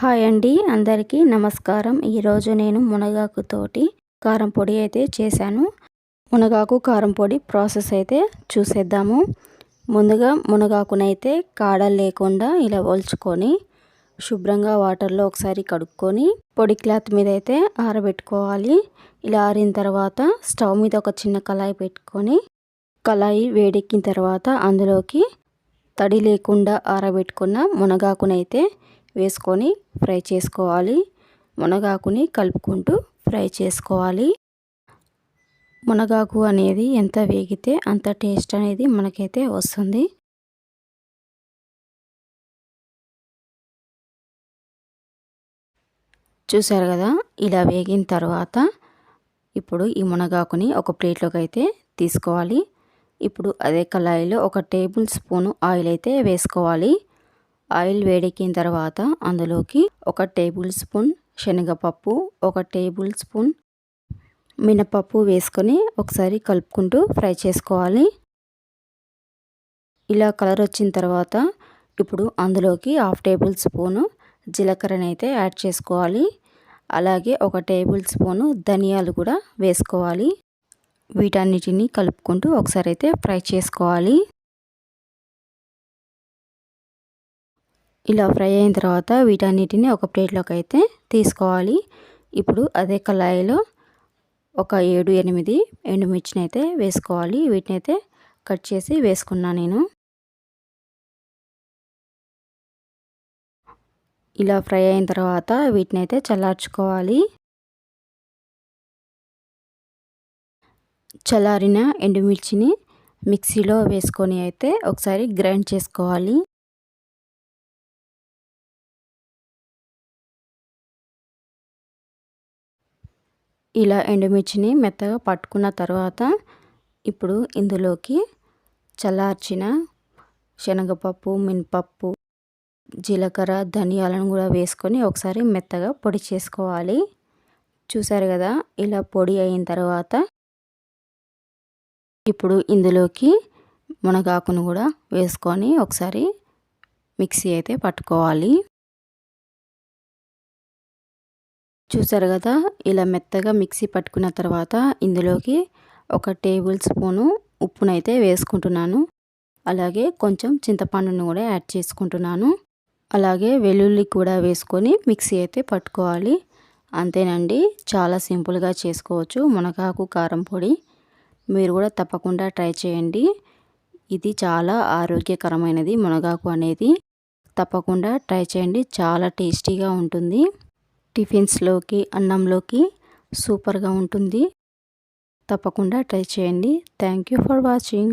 Hi అండి అందరికీ నమస్కారం. ఈరోజు నేను మునగాకుతోటి కారం పొడి అయితే చేశాను. మునగాకు కారం పొడి ప్రాసెస్ అయితే చూసేద్దాము. ముందుగా మునగాకునైతే కాడలు లేకుండా ఇలా ఒల్చుకొని శుభ్రంగా వాటర్లో ఒకసారి కడుక్కొని పొడి క్లాత్ మీద అయితే ఆరబెట్టుకోవాలి. ఇలా ఆరిన తర్వాత స్టవ్ మీద ఒక చిన్న కళాయి పెట్టుకొని కళాయి వేడెక్కిన తర్వాత అందులోకి తడి లేకుండా ఆరబెట్టుకున్న మునగాకునైతే వేసుకొని ఫ్రై చేసుకోవాలి. మునగాకుని కలుపుకుంటూ ఫ్రై చేసుకోవాలి. మునగాకు అనేది ఎంత వేగితే అంత టేస్ట్ అనేది మనకైతే వస్తుంది. చూసారు కదా? ఇలా వేగిన తర్వాత ఇప్పుడు ఈ మునగాకుని ఒక ప్లేట్లోకి అయితే తీసుకోవాలి. ఇప్పుడు అదే కళాయిలో ఒక టేబుల్ స్పూను ఆయిల్ అయితే వేసుకోవాలి. ఆయిల్ వేడెక్కిన తర్వాత అందులోకి ఒక టేబుల్ స్పూన్ శనగపప్పు ఒక టేబుల్ స్పూన్ మినపప్పు వేసుకొని ఒకసారి కలుపుకుంటూ ఫ్రై చేసుకోవాలి. ఇలా కలర్ వచ్చిన తర్వాత ఇప్పుడు అందులోకి హాఫ్ టేబుల్ స్పూను జీలకర్రనైతే యాడ్ చేసుకోవాలి. అలాగే ఒక టేబుల్ స్పూను ధనియాలు కూడా వేసుకోవాలి. వీటన్నిటిని కలుపుకుంటూ ఒకసారి అయితే ఫ్రై చేసుకోవాలి. ఇలా ఫ్రై అయిన తర్వాత వీటన్నిటిని ఒక ప్లేట్లోకి అయితే తీసుకోవాలి. ఇప్పుడు అదే కళాయిలో ఒక ఏడు ఎనిమిది ఎండుమిర్చిని అయితే వేసుకోవాలి. వీటిని అయితే కట్ చేసి వేసుకున్నా నేను. ఇలా ఫ్రై అయిన తర్వాత వీటిని అయితే చల్లార్చుకోవాలి. చల్లారిన ఎండుమిర్చిని మిక్సీలో వేసుకొని అయితే ఒకసారి గ్రైండ్ చేసుకోవాలి. ఇలా ఎండుమిర్చిని మెత్తగా పట్టుకున్న తర్వాత ఇప్పుడు ఇందులోకి చల్లార్చిన శనగపప్పు మినపప్పు జీలకర్ర ధనియాలను కూడా వేసుకొని ఒకసారి మెత్తగా పొడి చేసుకోవాలి. చూసారు కదా ఇలా పొడి అయిన తర్వాత ఇప్పుడు ఇందులోకి మునగాకును కూడా వేసుకొని ఒకసారి మిక్సీ అయితే పట్టుకోవాలి. చూసారు కదా? ఇలా మెత్తగా మిక్సీ పట్టుకున్న తర్వాత ఇందులోకి ఒక టేబుల్ స్పూను ఉప్పునైతే వేసుకుంటున్నాను. అలాగే కొంచెం చింతపండును కూడా యాడ్ చేసుకుంటున్నాను. అలాగే వెల్లుల్లి కూడా వేసుకొని మిక్సీ అయితే పట్టుకోవాలి. అంతేనండి చాలా సింపుల్గా చేసుకోవచ్చు మునగాకు కారం పొడి. మీరు కూడా తప్పకుండా ట్రై చేయండి. ఇది చాలా ఆరోగ్యకరమైనది మునగాకు అనేది. తప్పకుండా ట్రై చేయండి చాలా టేస్టీగా ఉంటుంది. టిఫిన్స్లోకి అన్నంలోకి సూపర్గా ఉంటుంది. తప్పకుండా ట్రై చేయండి. Thank you for watching.